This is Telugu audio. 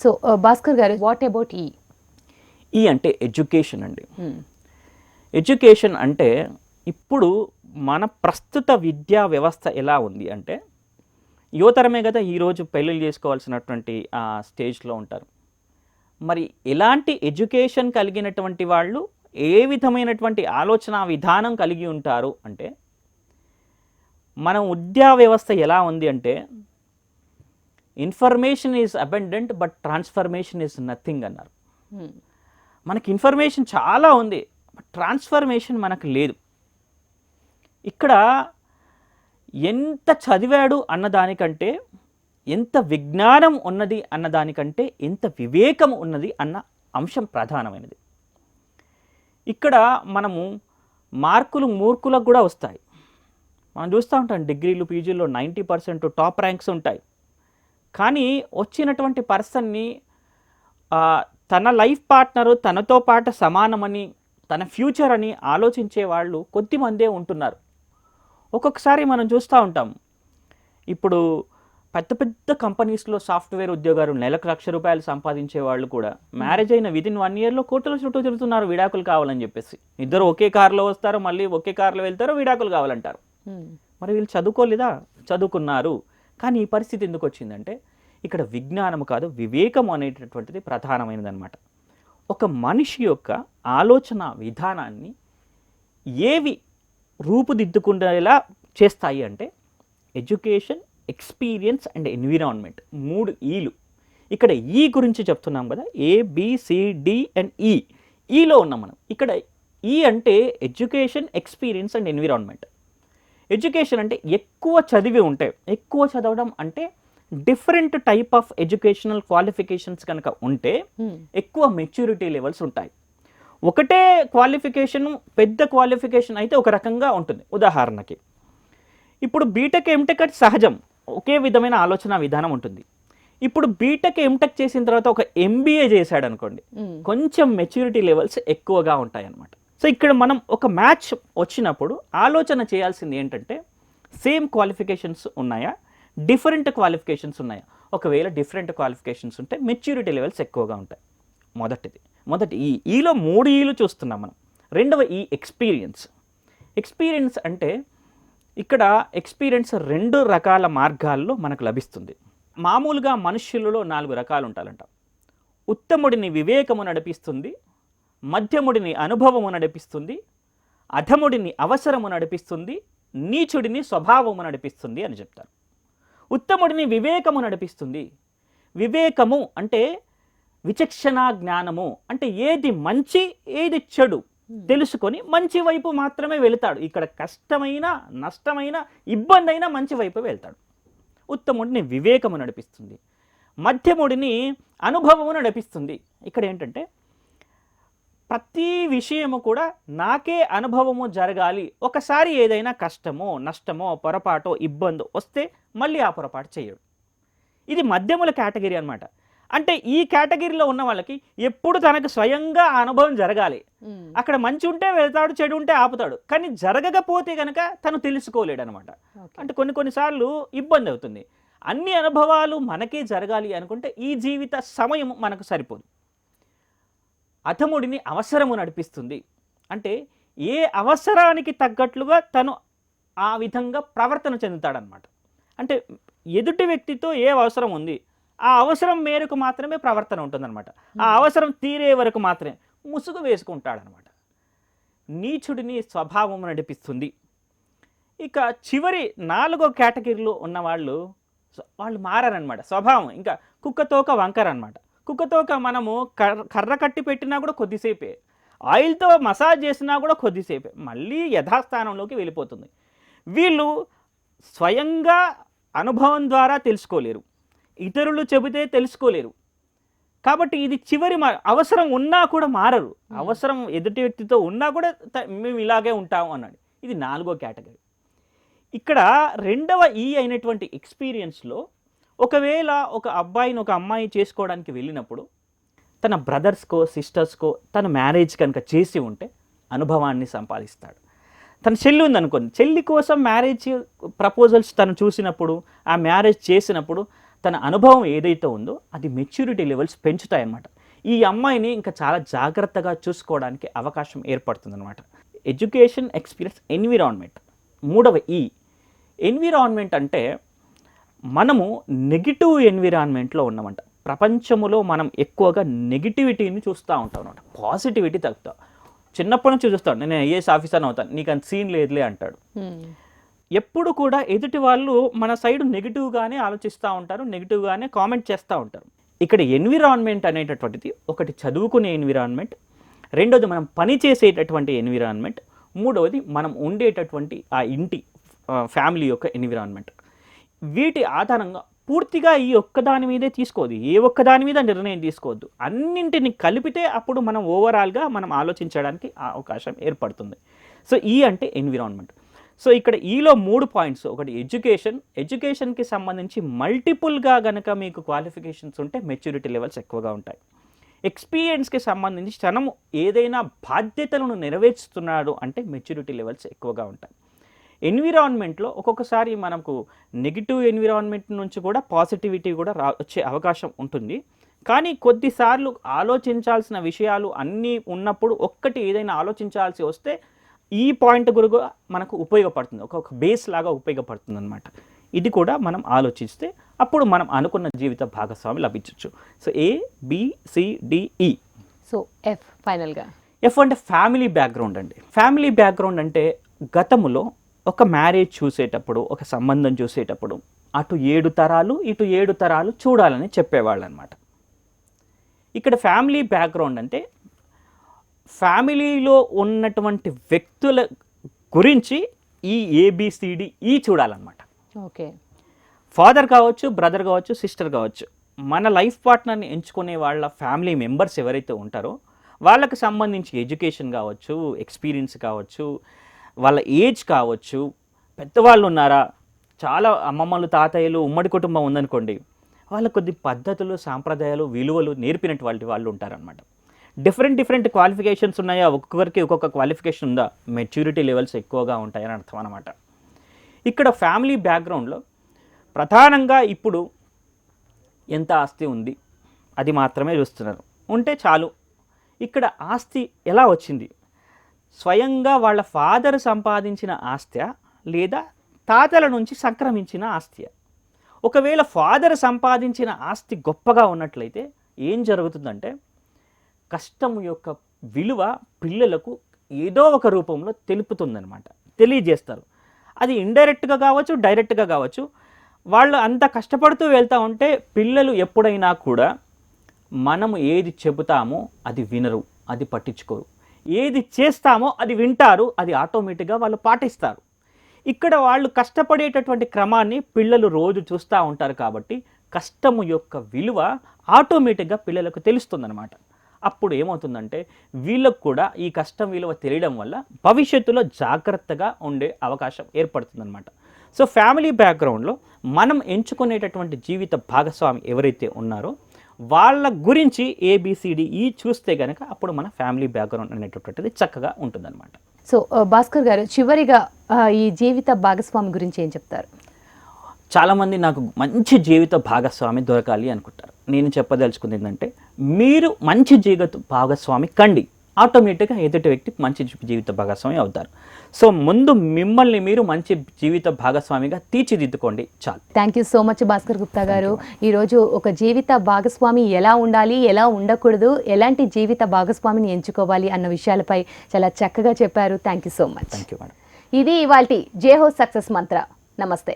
సో uh, భాస్కర్ గారు వాట్ అబౌట్ ఈ ఈ అంటే ఎడ్యుకేషన్ అండి. ఎడ్యుకేషన్ అంటే ఇప్పుడు మన ప్రస్తుత విద్యా వ్యవస్థ ఎలా ఉంది అంటే యువతరమే కదా ఈరోజు పెళ్ళిళ్ళు చేసుకోవాల్సినటువంటి ఆ స్టేజ్లో ఉంటారు. మరి ఎలాంటి ఎడ్యుకేషన్ కలిగినటువంటి వాళ్ళు ఏ విధమైనటువంటి ఆలోచన విధానం కలిగి ఉంటారు అంటే మన విద్యా వ్యవస్థ ఎలా ఉంది అంటే information is abundant but transformation is nothing అన్నారు. మనకి ఇన్ఫర్మేషన్ చాలా ఉంది బట్ ట్రాన్స్ఫర్మేషన్ మనకు లేదు. ఇక్కడ ఎంత చదివాడు అన్నదానికంటే ఎంత విజ్ఞానం ఉన్నది అన్నదానికంటే ఎంత వివేకం ఉన్నది అన్న అంశం ప్రధానమైనది. ఇక్కడ మనము మార్కులు మూర్ఖులకు కూడా వస్తాయి. మనం చూస్తూ ఉంటాం డిగ్రీలు పీజీల్లో నైంటీ పర్సెంట్ టాప్ ర్యాంక్స్ ఉంటాయి. కానీ వచ్చినటువంటి పర్సన్ని తన లైఫ్ పార్ట్నరు తనతో పాటు సమానమని తన ఫ్యూచర్ అని ఆలోచించే వాళ్ళు కొద్దిమందే ఉంటున్నారు. ఒక్కొక్కసారి మనం చూస్తూ ఉంటాం. ఇప్పుడు పెద్ద పెద్ద కంపెనీస్లో సాఫ్ట్వేర్ ఉద్యోగాలు నెలకు లక్ష రూపాయలు సంపాదించే వాళ్ళు కూడా మ్యారేజ్ అయిన విదిన్ వన్ ఇయర్లో కోట్ల చుట్టూ తిరుగుతున్నారు విడాకులు కావాలని చెప్పేసి. ఇద్దరు ఒకే కారులో వస్తారు మళ్ళీ ఒకే కారులో వెళ్తారు విడాకులు కావాలంటారు. మరి వీళ్ళు చదువుకోలేదా? చదువుకున్నారు. కానీ ఈ పరిస్థితి ఎందుకు వచ్చిందంటే ఇక్కడ విజ్ఞానం కాదు వివేకం అనేటటువంటిది ప్రధానమైనదన్నమాట. ఒక మనిషి యొక్క ఆలోచన విధానాన్ని ఏవి రూపుదిద్దుకునేలా చేస్తాయి అంటే ఎడ్యుకేషన్ ఎక్స్పీరియన్స్ అండ్ ఎన్విరాన్మెంట్ మూడు ఈలు. ఇక్కడ ఈ గురించి చెప్తున్నాం కదా ఏ బిసిడి అండ్ ఈ. ఈలో ఉన్నాం మనం. ఇక్కడ ఈ అంటే education experience and environment. Education అంటే ఎక్కువ చదివి ఉంటాయి ఎక్కువ చదవడం అంటే different type of educational qualifications కనుక ఉంటే ఎక్కువ మెచ్యూరిటీ లెవెల్స్ ఉంటాయి. ఒకటే క్వాలిఫికేషన్ పెద్ద క్వాలిఫికేషన్ అయితే ఒక రకంగా ఉంటుంది. ఉదాహరణకి ఇప్పుడు బీటెక్ ఎంటెక్ అది సహజం. ఒకే విధమైన ఆలోచన విధానం ఉంటుంది. ఇప్పుడు బీటెక్ ఎంటెక్ చేసిన తర్వాత ఒక ఎంబీఏ చేశాడు అనుకోండి కొంచెం మెచ్యూరిటీ లెవెల్స్ ఎక్కువగా ఉంటాయి అన్నమాట సో ఇక్కడ మనం ఒక మ్యాచ్ వచ్చినప్పుడు ఆలోచన చేయాల్సింది ఏంటంటే సేమ్ క్వాలిఫికేషన్స్ ఉన్నాయా? డిఫరెంట్ క్వాలిఫికేషన్స్ ఉన్నాయా? ఒకవేళ డిఫరెంట్ క్వాలిఫికేషన్స్ ఉంటే మెచ్యూరిటీ లెవెల్స్ ఎక్కువగా ఉంటాయి. మొదటిది. మొదటి ఈ ఈలో మూడు ఈలు చూస్తున్నాం మనం. రెండవ ఈ ఎక్స్పీరియన్స్. ఎక్స్పీరియన్స్ అంటే ఇక్కడ ఎక్స్పీరియన్స్ రెండు రకాల మార్గాల్లో మనకు లభిస్తుంది. మామూలుగా మనుష్యులలో నాలుగు రకాలు ఉంటారంట ఉత్తముడిని వివేకము నడిపిస్తుంది మధ్యముడిని అనుభవము నడిపిస్తుంది అధముడిని అవసరము నడిపిస్తుంది నీచుడిని స్వభావము నడిపిస్తుంది అని చెప్తారు. ఉత్తముడిని వివేకము నడిపిస్తుంది. వివేకము అంటే విచక్షణ జ్ఞానము అంటే ఏది మంచి ఏది చెడు తెలుసుకొని మంచి వైపు మాత్రమే వెళతాడు. ఇక్కడ కష్టమైన నష్టమైన ఇబ్బంది అయినా మంచి వైపు వెళ్తాడు. ఉత్తముడిని వివేకము నడిపిస్తుంది. మధ్యముడిని అనుభవము నడిపిస్తుంది. ఇక్కడ ఏంటంటే ప్రతి విషయము కూడా నాకే అనుభవము జరగాలి. ఒకసారి ఏదైనా కష్టమో నష్టమో పొరపాటో ఇబ్బందో వస్తే మళ్ళీ ఆ పొరపాటు చేయడు. ఇది మధ్యముల కేటగిరీ అన్నమాట. అంటే ఈ కేటగిరీలో ఉన్న వాళ్ళకి ఎప్పుడు తనకు స్వయంగా అనుభవం జరగాలి. అక్కడ మంచి ఉంటే వెళ్తాడు చెడు ఉంటే ఆపుతాడు. కానీ జరగకపోతే కనుక తను తెలుసుకోలేడు అనమాట అంటే కొన్ని కొన్నిసార్లు ఇబ్బంది అవుతుంది. అన్ని అనుభవాలు మనకే జరగాలి అనుకుంటే ఈ జీవిత సమయం మనకు సరిపోదు. అధముడిని అవసరము నడిపిస్తుంది. అంటే ఏ అవసరానికి తగ్గట్లుగా తను ఆ విధంగా ప్రవర్తన చెందుతాడనమాట అంటే ఎదుటి వ్యక్తితో ఏ అవసరం ఉంది ఆ అవసరం మేరకు మాత్రమే ప్రవర్తన ఉంటుందన్నమాట. ఆ అవసరం తీరే వరకు మాత్రమే ముసుగు వేసుకుంటాడనమాట నీచుడిని స్వభావం నడిపిస్తుంది. ఇక చివరి నాలుగో కేటగిరీలో ఉన్న వాళ్ళు మారారనమాట స్వభావం ఇంకా కుక్కతోక వంకర అనమాట కుక్కతోక మనము కర్ర కర్ర కట్టి పెట్టినా కూడా కొద్దిసేపే. ఆయిల్తో మసాజ్ చేసినా కూడా కొద్దిసేపే. మళ్ళీ యథాస్థానంలోకి వెళ్ళిపోతుంది. వీళ్ళు స్వయంగా అనుభవం ద్వారా తెలుసుకోలేరు. ఇతరులు చెబితే తెలుసుకోలేరు. కాబట్టి ఇది చివరి మా అవసరం ఉన్నా కూడా మారరు. అవసరం ఎదుటి వ్యక్తితో ఉన్నా కూడా మేము ఇలాగే ఉంటాము అన్నాడు. ఇది నాలుగో కేటగిరీ. ఇక్కడ రెండవ ఈ అయినటువంటి ఎక్స్పీరియన్స్లో ఒకవేళ ఒక అబ్బాయిని ఒక అమ్మాయి చేసుకోవడానికి వెళ్ళినప్పుడు తన బ్రదర్స్కో సిస్టర్స్కో తన మ్యారేజ్ కనుక చేసి ఉంటే అనుభవాన్ని సంపాదిస్తాడు. తన చెల్లి ఉందనుకోండి చెల్లి కోసం మ్యారేజ్ ప్రపోజల్స్ తను చూసినప్పుడు ఆ మ్యారేజ్ చేసినప్పుడు తన అనుభవం ఏదైతే ఉందో అది మెచ్యూరిటీ లెవెల్స్ పెంచుతాయి అన్నమాట ఈ అమ్మాయిని ఇంకా చాలా జాగ్రత్తగా చూసుకోవడానికి అవకాశం ఏర్పడుతుందన్నమాట. Education experience environment. మూడవ ఈ ఎన్విరాన్మెంట్ అంటే మనము నెగిటివ్ ఎన్విరాన్మెంట్లో ఉన్నామంట. ప్రపంచములో మనం ఎక్కువగా నెగిటివిటీని చూస్తూ ఉంటాం అనమాట పాజిటివిటీ తగ్గుతాం. చిన్నప్పటి నుంచి చూస్తాడు నేను ఐఏఎస్ ఆఫీసర్ అవుతాను? నీకు అంత సీన్ లేదులే అంటాడు. ఎప్పుడు కూడా ఎదుటి వాళ్ళు మన సైడ్ నెగిటివ్గానే ఆలోచిస్తూ ఉంటారు నెగిటివ్గానే కామెంట్ చేస్తూ ఉంటారు. ఇక్కడ ఎన్విరాన్మెంట్ అనేటటువంటిది ఒకటి చదువుకునే ఎన్విరాన్మెంట్ రెండోది మనం పని చేసేటటువంటి ఎన్విరాన్మెంట్ మూడవది మనం ఉండేటటువంటి ఆ ఇంటి ఫ్యామిలీ యొక్క ఎన్విరాన్మెంట్ వీటి ఆధారంగా పూర్తిగా ఈ ఒక్కదాని మీదే తీసుకోవద్దు. ఏ ఒక్కదాని మీద నిర్ణయం తీసుకోవద్దు. అన్నింటిని కలిపితే అప్పుడు మనం ఓవరాల్గా మనం ఆలోచించడానికి అవకాశం ఏర్పడుతుంది. సో ఈ అంటే ఎన్విరాన్మెంట్ సో ఇక్కడ ఈలో మూడు పాయింట్స్ ఒకటి ఎడ్యుకేషన్ ఎడ్యుకేషన్కి సంబంధించి మల్టిపుల్గా గనక మీకు క్వాలిఫికేషన్స్ ఉంటే మెచ్యూరిటీ లెవెల్స్ ఎక్కువగా ఉంటాయి. ఎక్స్పీరియన్స్కి సంబంధించి తనము ఏదైనా బాధ్యతలను నెరవేర్చుతున్నాడు అంటే మెచ్యూరిటీ లెవెల్స్ ఎక్కువగా ఉంటాయి. ఎన్విరాన్మెంట్లో ఒక్కొక్కసారి మనకు నెగిటివ్ ఎన్విరాన్మెంట్ నుంచి కూడా పాజిటివిటీ కూడా రా వచ్చే అవకాశం ఉంటుంది. కానీ కొద్దిసార్లు ఆలోచించాల్సిన విషయాలు అన్నీ ఉన్నప్పుడు ఒక్కటి ఏదైనా ఆలోచించాల్సి వస్తే ఈ పాయింట్ గురుగా మనకు ఉపయోగపడుతుంది. ఒక ఒక బేస్ లాగా ఉపయోగపడుతుంది అనమాట ఇది కూడా మనం ఆలోచిస్తే అప్పుడు మనం అనుకున్న జీవిత భాగస్వామి లభించవచ్చు so A B C D E so F ఫైనల్గా ఎఫ్ అంటే ఫ్యామిలీ బ్యాక్గ్రౌండ్ అండి. ఫ్యామిలీ బ్యాక్గ్రౌండ్ అంటే గతములో ఒక మ్యారేజ్ చూసేటప్పుడు ఒక సంబంధం చూసేటప్పుడు అటు ఏడు తరాలు ఇటు ఏడు తరాలు చూడాలని చెప్పేవాళ్ళు అనమాట ఇక్కడ ఫ్యామిలీ బ్యాక్గ్రౌండ్ అంటే ఫ్యామిలీలో ఉన్నటువంటి వ్యక్తుల గురించి ఈ ఏబిసిడి ఈ చూడాలన్నమాట. ఓకే. ఫాదర్ కావచ్చు బ్రదర్ కావచ్చు సిస్టర్ కావచ్చు మన లైఫ్ పార్ట్నర్ని ఎంచుకునే వాళ్ళ ఫ్యామిలీ మెంబర్స్ ఎవరైతే ఉంటారో వాళ్ళకి సంబంధించి ఎడ్యుకేషన్ కావచ్చు ఎక్స్పీరియన్స్ కావచ్చు వాళ్ళ ఏజ్ కావచ్చు పెద్దవాళ్ళు ఉన్నారా చాలా అమ్మమ్మలు తాతయ్యలు ఉమ్మడి కుటుంబం ఉందనుకోండి వాళ్ళ కొద్ది పద్ధతులు సాంప్రదాయాలు విలువలు నేర్పినటువంటి వాళ్ళు ఉంటారనమాట డిఫరెంట్ డిఫరెంట్ క్వాలిఫికేషన్స్ ఉన్నాయా? ఒక్కొక్కరికి ఒక్కొక్క క్వాలిఫికేషన్ ఉందా? మెచ్యూరిటీ లెవెల్స్ ఎక్కువగా ఉంటాయని అర్థం అనమాట ఇక్కడ ఫ్యామిలీ బ్యాక్గ్రౌండ్లో ప్రధానంగా ఇప్పుడు ఎంత ఆస్తి ఉంది అది మాత్రమే చూస్తున్నారు. ఉంటే చాలు. ఇక్కడ ఆస్తి ఎలా వచ్చింది? స్వయంగా వాళ్ళ ఫాదర్ సంపాదించిన ఆస్తి లేదా తాతల నుంచి సంక్రమించిన ఆస్తి. ఒకవేళ ఫాదర్ సంపాదించిన ఆస్తి గొప్పగా ఉన్నట్లయితే ఏం జరుగుతుందంటే కష్టం యొక్క విలువ పిల్లలకు ఏదో ఒక రూపంలో తెలుపుతుందనమాట తెలియజేస్తారు. అది ఇండైరెక్ట్గా కావచ్చు డైరెక్ట్గా కావచ్చు. వాళ్ళు అంత కష్టపడుతూ వెళ్తూ ఉంటే పిల్లలు ఎప్పుడైనా కూడా మనము ఏది చెబుతామో అది వినరు అది పట్టించుకోరు. ఏది చేస్తామో అది వింటారు అది ఆటోమేటిక్గా వాళ్ళు పాటిస్తారు. ఇక్కడ వాళ్ళు కష్టపడేటటువంటి క్రమాన్ని పిల్లలు రోజు చూస్తూ ఉంటారు కాబట్టి కష్టము యొక్క విలువ ఆటోమేటిక్గా పిల్లలకు తెలుస్తుందన్నమాట. అప్పుడు ఏమవుతుందంటే వీళ్ళకు కూడా ఈ కష్టం విలువ తెలియడం వల్ల భవిష్యత్తులో జాగ్రత్తగా ఉండే అవకాశం ఏర్పడుతుందన్నమాట. సో ఫ్యామిలీ బ్యాక్గ్రౌండ్లో మనం ఎంచుకునేటటువంటి జీవిత భాగస్వామి ఎవరైతే ఉన్నారో వాళ్ళ గురించి ఏబిసిడి ఈ చూస్తే కనుక అప్పుడు మన ఫ్యామిలీ బ్యాక్గ్రౌండ్ అనేటటువంటిది చక్కగా ఉంటుందన్నమాట. సో ఆ, భాస్కర్ గారు చివరిగా ఈ జీవిత భాగస్వామి గురించి ఏం చెప్తారు? చాలామంది నాకు మంచి జీవిత భాగస్వామి దొరకాలి అనుకుంటారు. నేను చెప్పదలుచుకుంది ఏంటంటే మీరు మంచి జీవిత భాగస్వామి కండి. ఆటోమేటిక్గా ఎదుటి వ్యక్తి మంచి జీవిత భాగస్వామి అవుతారు. సో ముందు మిమ్మల్ని మీరు మంచి జీవిత భాగస్వామిగా తీర్చిదిద్దుకోండి. చాలు. Thank you so much Bhaskar Gupta garu. ఈరోజు ఒక జీవిత భాగస్వామి ఎలా ఉండాలి ఎలా ఉండకూడదు ఎలాంటి జీవిత భాగస్వామిని ఎంచుకోవాలి అన్న విషయాలపై చాలా చక్కగా చెప్పారు. Thank you so much thank you madam ఇది ఇవాల్టి జేహో సక్సెస్ మంత్ర. నమస్తే.